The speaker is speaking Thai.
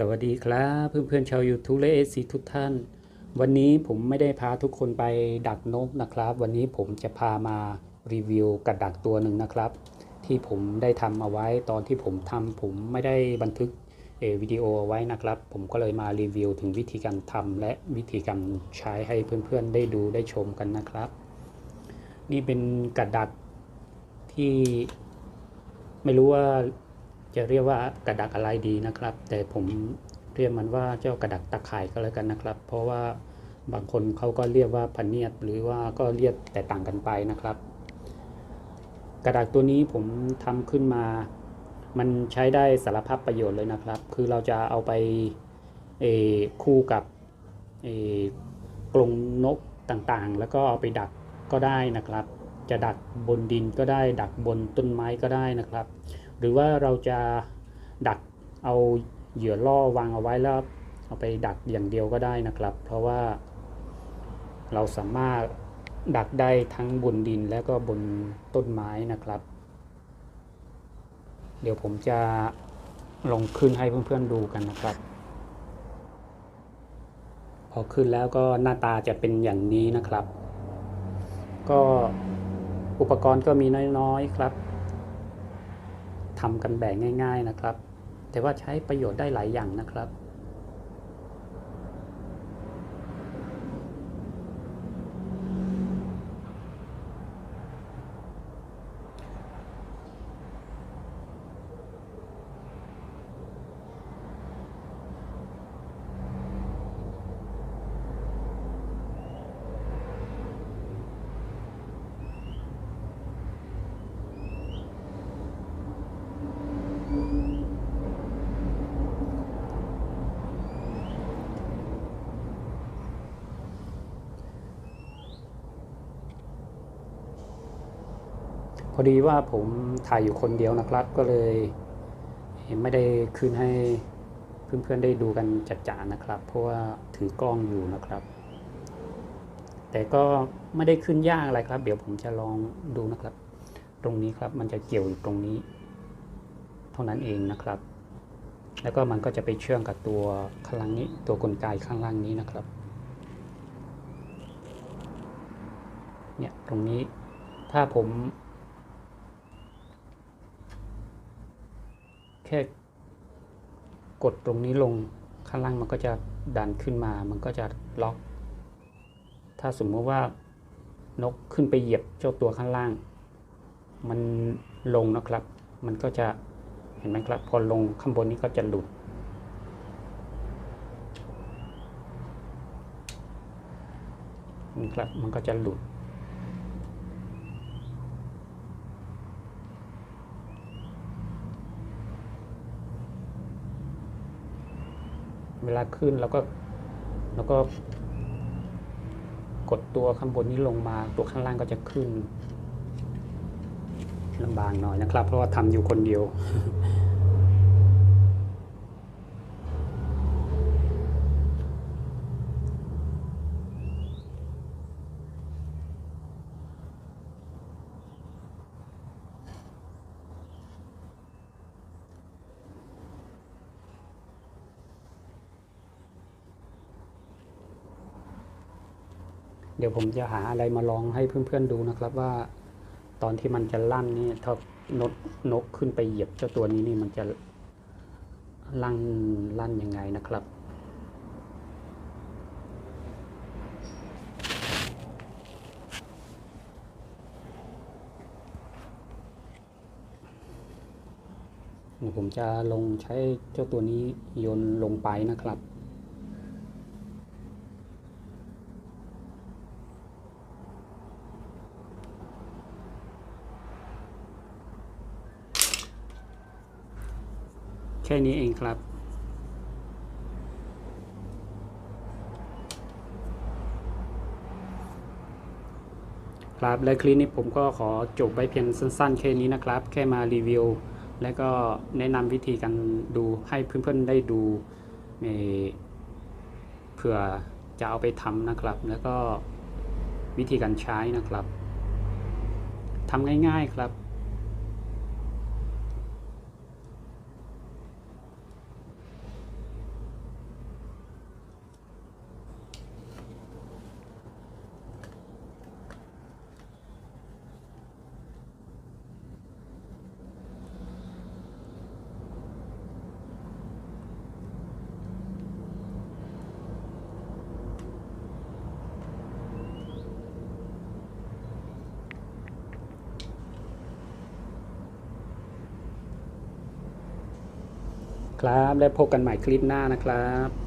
สวัสดีครับเพื่อนๆชาว YouTube และเอซีทุกท่าน วันนี้ผมไม่ได้พาทุกคนไปดักนกนะครับ วันนี้ผมจะพามารีวิวกระดักตัวหนึ่งนะครับ ที่ผมได้ทำเอาไว้ตอนที่ผมทำผมไม่ได้บันทึกเอวิดีโอเอาไว้นะครับ ผมก็เลยมารีวิวถึงวิธีการทำและวิธีการใช้ให้เพื่อนๆได้ดูได้ชมกันนะครับ นี่เป็นกระดักที่ไม่รู้ว่า จะเรียกว่ากระดักอะไรดีนะครับ แต่ผมเรียกมันว่าเจ้ากระดักตะข่ายก็แล้วกันนะครับ เพราะว่าบางคนเขาก็เรียกว่าพันเนียดหรือว่าก็เรียกแต่ต่างกันไปนะครับ กระดักตัวนี้ผมทำขึ้นมา มันใช้ได้สารพัดประโยชน์เลยนะครับ คือเราจะเอาไปคู่กับกรงนกต่างๆ แล้วก็เอาไปดักก็ได้นะครับ จะดักบนดินก็ได้ ดักบนต้นไม้ก็ได้นะครับ หรือว่าเราจะดักเอาเหยื่อล่อวางเอาไว้แล้วเอาไปดักอย่างเดียวก็ได้นะครับ เพราะว่าเราสามารถดักได้ทั้งบนดินแล้วก็บนต้นไม้นะครับ เดี๋ยวผมจะลงขึ้นให้เพื่อนๆดูกันนะครับ พอขึ้นแล้วก็หน้าตาจะเป็นอย่างนี้นะครับ ก็อุปกรณ์ก็มีน้อยๆครับ ทำกันแบบง่าย ๆนะครับ แต่ว่าใช้ประโยชน์ได้หลายอย่างนะครับ พอดีว่าผมถ่ายอยู่คนเดียวนะครับ ก็เลยไม่ได้คืนให้เพื่อนๆได้ดูกันจัดจานะครับ เพราะว่าถือกล้องอยู่นะครับ แต่ก็ไม่ได้ขึ้นยากอะไรครับ เดี๋ยวผมจะลองดูนะครับ ตรงนี้ครับมันจะเกี่ยวอยู่ตรงนี้ เท่านั้นเองนะครับ แล้วก็มันก็จะไปเชื่อมกับตัวข้างล่างนี้ ตัวกลไกข้างล่างนี้นะครับ เนี่ยตรงนี้ถ้าผม แค่กดตรงนี้ลงข้างล่างมันก็จะดันขึ้นมา มันก็จะล็อก ถ้าสมมติว่านกขึ้นไปเหยียบเจ้าตัวข้างล่าง มันลงนะครับ มันก็จะเห็นไหมครับ พอลงข้างบนนี้ก็จะหลุด นี่ครับ มันก็จะหลุด เวลาขึ้นแล้วก็แล้วก็กดตัวข้างบนนี้ลงมาตัวข้างล่างก็จะขึ้นลำบากหน่อยนะครับ เพราะว่าทำอยู่คนเดียว เดี๋ยวผมจะหาอะไรมาลองให้เพื่อนๆดูนะครับว่า ตอนที่มันจะลั่นนี่ถ้านกนกขึ้นไปเหยียบเจ้าตัวนี้นี่มันจะลั่นลั่นยังไงนะครับเดี๋ยวผมจะลงใช้เจ้าตัวนี้โยนลงไปนะครับ แค่นี้เองครับ ครับและคลิปนี้ผมก็ขอจบไว้เพียงสั้นๆ แค่นี้นะครับ แค่มารีวิว และก็แนะนำวิธีการดูให้เพื่อนๆได้ดูเอ่อเผื่อจะเอาไปทำนะครับ แล้วก็วิธีการใช้นะครับทำง่ายๆครับ ครับ และพบกันใหม่คลิปหน้านะครับ